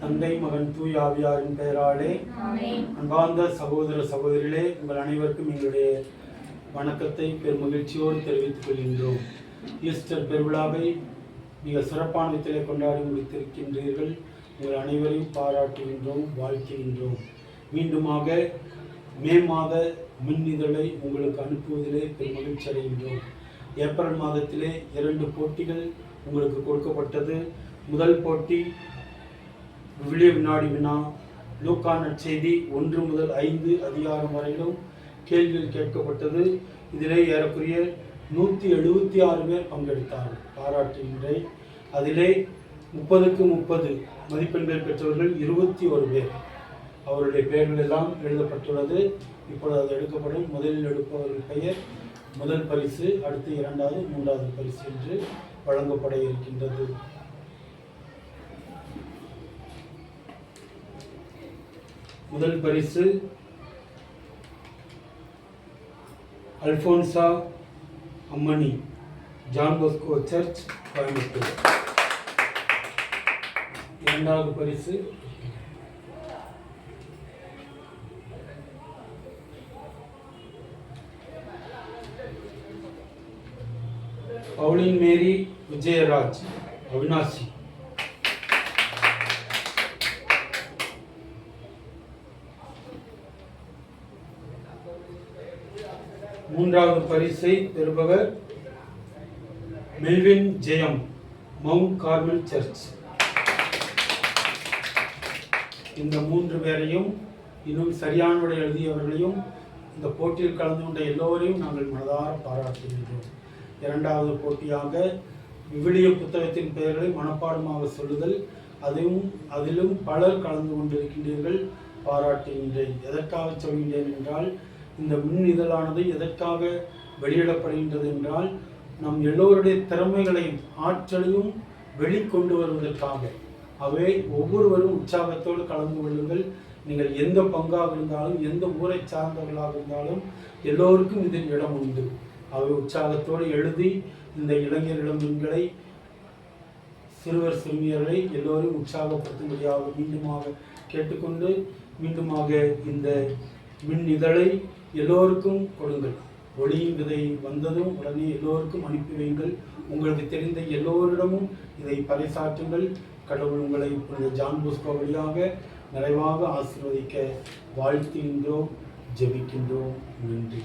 தந்தை மகன் தூய் ஆவியாரின் பெயராலே. அன்பார்ந்த சகோதர சகோதரிகளே உங்கள் அனைவருக்கும் எங்களுடைய வணக்கத்தை பெருமகிழ்ச்சியோடு தெரிவித்துக் கொள்கின்றோம். ஈஸ்டர் பெருவிழாவை மிக சிறப்பான விதத்திலே கொண்டாடி முடித்திருக்கின்றீர்கள். உங்கள் அனைவரையும் பாராட்டுகின்றோம் வாழ்த்துகின்றோம். மீண்டுமாக மே மாத மின்னிதழை உங்களுக்கு அனுப்புவதிலே பெருமகிழ்ச்சி அடைகின்றோம். ஏப்ரல் மாதத்திலே இரண்டு போட்டிகள் உங்களுக்கு கொடுக்கப்பட்டது. முதல் போட்டி விவிலிய வினாடி வினா. லூக்கா செய்தி ஒன்று முதல் ஐந்து அதிகாரம் வரையிலும் கேள்விகள் கேட்கப்பட்டது. இதிலே ஏறக்குறைய நூற்றி எழுபத்தி ஆறு பேர் பங்கெடுத்தார்கள் பாராட்டுகின்றேன் அதிலே முப்பதுக்கு முப்பது மதிப்பெண்கள் பெற்றவர்கள் இருபத்தி ஒரு பேர். அவருடைய பெயர்கள் எல்லாம் எழுதப்பட்டுள்ளது. இப்பொழுது அது எடுக்கப்படும். முதலில் எடுப்பவர்கள் பெயர் முதல் பரிசு அடுத்து இரண்டாவது மூன்றாவது பரிசு என்று வழங்கப்பட இருக்கின்றது. முதல் பரிசு அல்போன்சா அம்மணி ஜான் போஸ்கோ சர்ச் கோயம்புத்தூர். இரண்டாவது பரிசு பவுலின் மேரி விஜயராஜ் அவினாசி. மூன்றாவது பரிசை பெறுபவர் Melvin Jeyam Mount Carmel church. இந்த மூன்று பேரையும் இன்னும் சரியான விடை எழுதியவர்களையும் இந்த போட்டியில் கலந்து கொண்ட எல்லோரையும் நாங்கள் மனதார பாராட்டுகின்றோம். இரண்டாவது போட்டியாக விவிலிய புத்தகத்தின் பெயர்களை மனப்பாடமாக சொல்லுதல் அதுவும் அதிலும் பலர் கலந்து கொண்டிருக்கின்றீர்கள் பாராட்டுகின்றேன். எதற்காக சொல்கின்றேன் என்றால் இந்த மின் இதழானது எதற்காக வெளியிடப்படுகின்றது என்றால் நம் எல்லோருடைய திறமைகளையும் ஆற்றலையும் வெளிக்கொண்டு வருவதற்காக. அவை ஒவ்வொருவரும் உற்சாகத்தோடு கலந்து கொள்ளுங்கள். நீங்கள் எந்த பங்காக இருந்தாலும் எந்த ஊரை சார்ந்தவர்களாக இருந்தாலும் எல்லோருக்கும் இதில் இடம் உண்டு. அவை உற்சாகத்தோடு எழுதி இந்த இளைஞரிடம் பெண்களை சிறுவர் சிறுமியர்களை எல்லோரும் உற்சாகப்படுத்தும்படியாக மீண்டுமாக கேட்டுக்கொண்டு மீண்டுமாக இந்த மின் இதழை எல்லோருக்கும் கொடுங்கள். ஒளியின் விதை வந்ததும் உடனே எல்லோருக்கும் அனுப்பி வையுங்கள் உங்களுக்கு தெரிந்த எல்லோரிடமும் இதை பறைசாற்றுங்கள். கடவுள் உங்களை இந்த ஜான் புஸ்கோ வழியாக நிறைவாக ஆசீர்வதிக்க வாழ்த்துகின்றோம் ஜெபிக்கின்றோம். நன்றி.